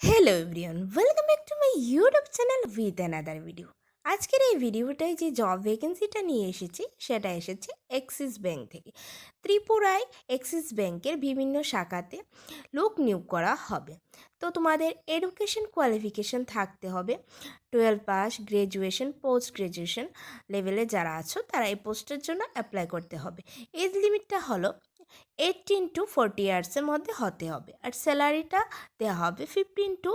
Hello everyone welcome back to my YouTube channel with another video আজকের এই ভিডিওটায় যে job ভ্যাকেন্সিটা নিয়ে এসেছি, সেটা এসেছে অ্যাক্সিস ব্যাংক থেকে। ত্রিপুরায় অ্যাক্সিস ব্যাংকের বিভিন্ন শাখাতে লোক নিয়োগ করা হবে। তো তোমাদের এডুকেশন কোয়ালিফিকেশন থাকতে হবে। Twelve pass graduation post graduation লেভেলে যারা আছো, তারা এই পোস্টের জন্য অ্যাপ্লাই করতে হবে। এজ লিমিটটা হলো এইটিন টু ফোরটি ইয়ার্সের মধ্যে হতে হবে। আর স্যালারিটা দেওয়া হবে fifteen to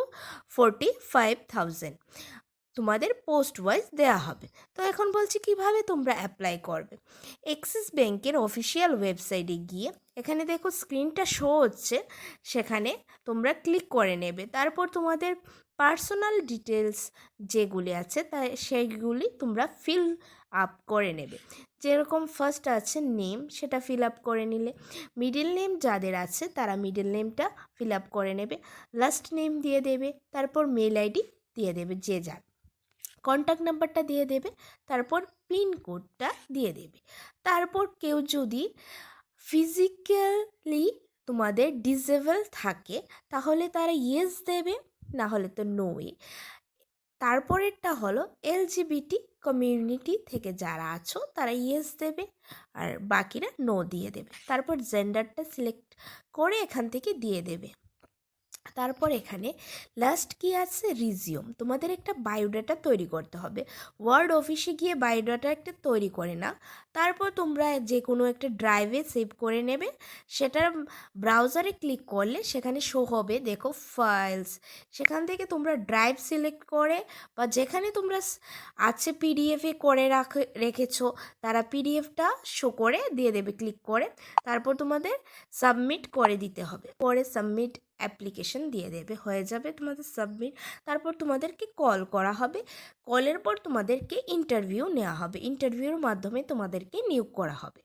forty five thousand তোমাদের পোস্ট ওয়াইজ দেওয়া হবে। তো এখন বলছি কীভাবে তোমরা অ্যাপ্লাই করবে? এক্সিস ব্যাংকের অফিসিয়াল ওয়েবসাইটে গিয়ে এখানে দেখো স্ক্রিনটা শো হচ্ছে, সেখানে তোমরা ক্লিক করে নেবে। তারপর তোমাদের পার্সোনাল ডিটেলস যেগুলি আছে তাই সেইগুলি তোমরা ফিল আপ করে নেবে। যেরকম ফার্স্ট আছে নেম সেটা ফিল আপ করে নিলে। মিডিল নেম যাদের আছে, তারা মিডিল নেমটা ফিল আপ করে নেবে। লাস্ট নেম দিয়ে দেবে, তারপর মেল আইডি দিয়ে দেবে, যে যার। কন্ট্যাক্ট নাম্বারটা দিয়ে দেবে, তারপর পিন কোডটা দিয়ে দেবে। তারপর কেউ যদি ফিজিক্যালি তোমাদের ডিসেবল থাকে, তাহলে তারা ইয়েস দেবে না হলে তো নোই তারপরেরটা হলো এলজিবিটি কমিউনিটি থেকে যারা আছো, তারা ইয়েস দেবে, আর বাকিরা নো দিয়ে দেবে। তারপর জেন্ডারটা সিলেক্ট করে এখান থেকে দিয়ে দেবে। তারপর এখানে লাস্ট কি আছে? রিজিউম তোমাদের একটা বায়োডাটা তৈরি করতে হবে। ওয়ার্ড অফিসে গিয়ে বায়োডাটা একটা তৈরি করে না তারপর তোমরা যে কোনো একটা ড্রাইভে সেভ করে নেবে। সেটার ব্রাউজারে ক্লিক করলে সেখানে শো হবে, দেখো ফাইলস সেখান থেকে তোমরা ড্রাইভ সিলেক্ট করে বা যেখানে তোমরা আছে পিডিএফে করে রাখে, রেখেছো, তারা পিডিএফটা শো করে দিয়ে দেবে ক্লিক করে। তারপর তোমাদের সাবমিট করে দিতে হবে। পরে সাবমিট অ্যাপ্লিকেশন দিয়ে দেবে। হয়ে যাবে তোমাদের সাবমিট তারপর তোমাদেরকে কল করা হবে। কলের পর তোমাদেরকে ইন্টারভিউ নেওয়া হবে। ইন্টারভিউর মাধ্যমে তোমাদেরকে নিয়োগ করা হবে।